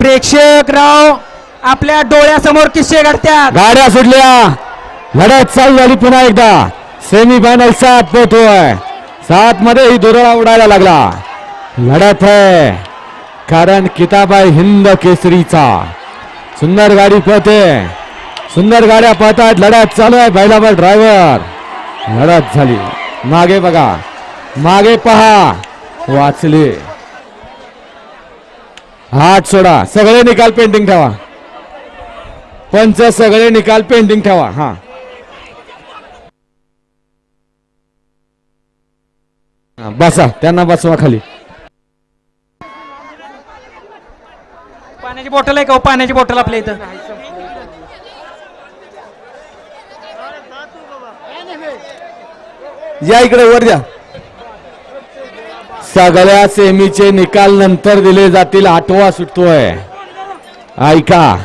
प्रेक्षक राव आपल्या डोळ्यासमोर किस्से घडत्यात गाड्या सुटल्या. लढत चालू झाली पुन्हा एकदा. सेमी फायनल सात पोहोचतोय सात मध्ये ही दुरळा उडायला लागला. लढत आहे कारण किताबाई हिंद केसरीचा. सुंदर गाडी पळते. सुंदर गाड्या पळतात. लढत चालू आहे बैलावर ड्रायव्हर लढत झाली. मागे बघा. मागे पहा. वाचले. हात सोडा. सगळे निकाल पेंटिंग ठेवा. पंच सगळे निकाल पेंडिंग ठेवा. हा. हा, बसा. त्यांना बसवा खाली. पाण्याची बॉटल आहे का हो? पाण्याची बॉटल आपल्या इथं. या इकडे वर द्या सगळ्या सेमीचे निकाल नंतर दिले जातील आठवा सुटतोय. ऐका.